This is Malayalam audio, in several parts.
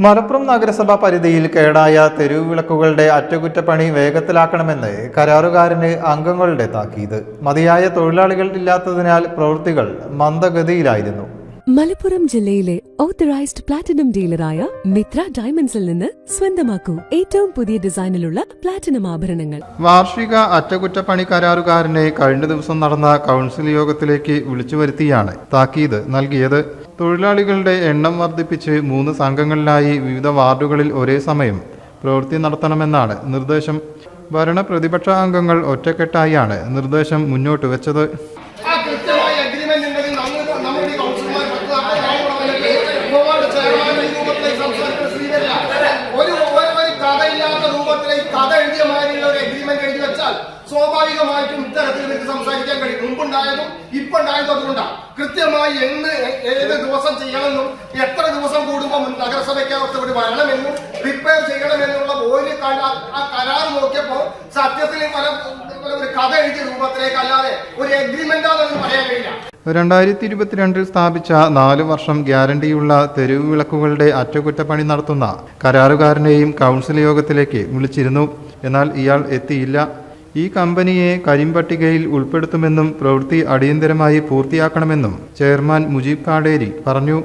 മലപ്പുറം നഗരസഭ പരിധിയിൽ കേടായ തെരുവുവിളക്കുകളുടെ അറ്റകുറ്റപ്പണി വേഗത്തിലാക്കണമെന്ന് കരാറുകാരന് അംഗങ്ങളുടെ താക്കീത്. മതിയായ തൊഴിലാളികൾ ഇല്ലാത്തതിനാൽ പ്രവൃത്തികൾ മന്ദഗതിയിലായിരുന്നു. മലപ്പുറം ജില്ലയിലെ ഓത്തറൈസ്ഡ് പ്ലാറ്റിനം ഡീലറായ മിത്ര ഡയമണ്ട്സിൽ നിന്ന് സ്വന്തമാക്കൂ ഏറ്റവും പുതിയ ഡിസൈനിലുള്ള പ്ലാറ്റിനം ആഭരണങ്ങൾ. വാർഷിക അറ്റകുറ്റപ്പണി കരാറുകാരനെ കഴിഞ്ഞ ദിവസം നടന്ന കൗൺസിൽ യോഗത്തിലേക്ക് വിളിച്ചു വരുത്തിയാണ് താക്കീത് നൽകിയത്. തൊഴിലാളികളുടെ എണ്ണം വർദ്ധിപ്പിച്ച് മൂന്ന് സംഘങ്ങളിലായി വിവിധ വാർഡുകളിൽ ഒരേ സമയം പ്രവൃത്തി നടത്തണമെന്നാണ് നിർദ്ദേശം. ഭരണ പ്രതിപക്ഷ അംഗങ്ങൾ ഒറ്റക്കെട്ടായാണ് നിർദ്ദേശം മുന്നോട്ട് വെച്ചത്. അഗ്രിമെന്റ് ഉണ്ടെങ്കിൽ നമ്മൾ നമ്മുടെ കൗൺസിലർമാർ പത്ത് നാൽപ്പത് ആൾ കൂടെ വന്നിട്ട് ബഹുമാനപ്പെട്ട ചെയർമാൻ ഈ രൂപത്തിലേക്ക് സംസാരിക്കുന്ന സ്ഥിതിയല്ല ഒരു ഒരു ഒരു കഥയില്ലാത്ത രൂപത്തിലേക്ക് കഥ എഴുതിയ മാതിരിയുള്ള ഒരു അഗ്രിമെന്റ് എഴുതി വെച്ചാൽ സ്വാഭാവികമായിട്ടും ഇത്തരത്തിൽ നിങ്ങൾക്ക് സംസാരിക്കാൻ കഴിയും. മുമ്പുണ്ടായതും ഇപ്പൊ ഉണ്ടായതും അതുകൊണ്ടാണ്. കൃത്യമായി എന്ന് ഏത് ദിവസം ചെയ്യണമെന്നും എത്ര ദിവസം കൂടുമ്പോൾ നഗരസഭയ്ക്കകത്ത് ഒരു വരണമെന്നും റിപ്പയർ ചെയ്യണമെന്നുള്ള ഒരു ആ കരാർ നോക്കിയപ്പോൾ സത്യത്തിൽ പല ഒരു കഥ എഴുതിയ രൂപത്തിലേക്ക് അല്ലാതെ ഒരു എഗ്രിമെന്റാണെന്ന് പറയാൻ കഴിയില്ല. രണ്ടായിരത്തി ഇരുപത്തിരണ്ടിൽ സ്ഥാപിച്ച നാലു വർഷം ഗ്യാരണ്ടിയുള്ള തെരുവ് വിളക്കുകളുടെ അറ്റകുറ്റപ്പണി നടത്തുന്ന കരാറുകാരനെയും കൗൺസിൽ യോഗത്തിലേക്ക് വിളിച്ചിരുന്നു. എന്നാൽ ഇയാൾ എത്തിയില്ല. ഈ കമ്പനിയെ കരിമ്പട്ടികയിൽ ഉൾപ്പെടുത്തുമെന്നും പ്രവൃത്തി അടിയന്തരമായി പൂർത്തിയാക്കണമെന്നും ചെയർമാൻ മുജീബ് കാടേരി പറഞ്ഞു.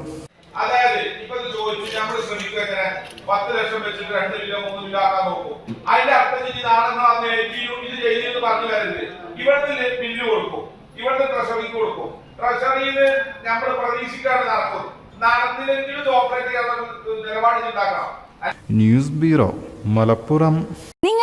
അതായത് ഇപ്പൊ ഇത് നമ്മൾ അതിന്റെ അർത്ഥം ഇനി നാളെ ഇത് പറഞ്ഞു വരരുത്. ഇവിടുന്ന് ബില്ല് കൊടുക്കും. ഇവിടുന്ന് ട്രഷറിക്ക് കൊടുക്കും. ട്രഷറിയിൽ നടക്കും. ഓപ്പറേറ്റ് ചെയ്യാനുള്ള നിലപാട് ഉണ്ടാക്കണം. News bureau Malappuram.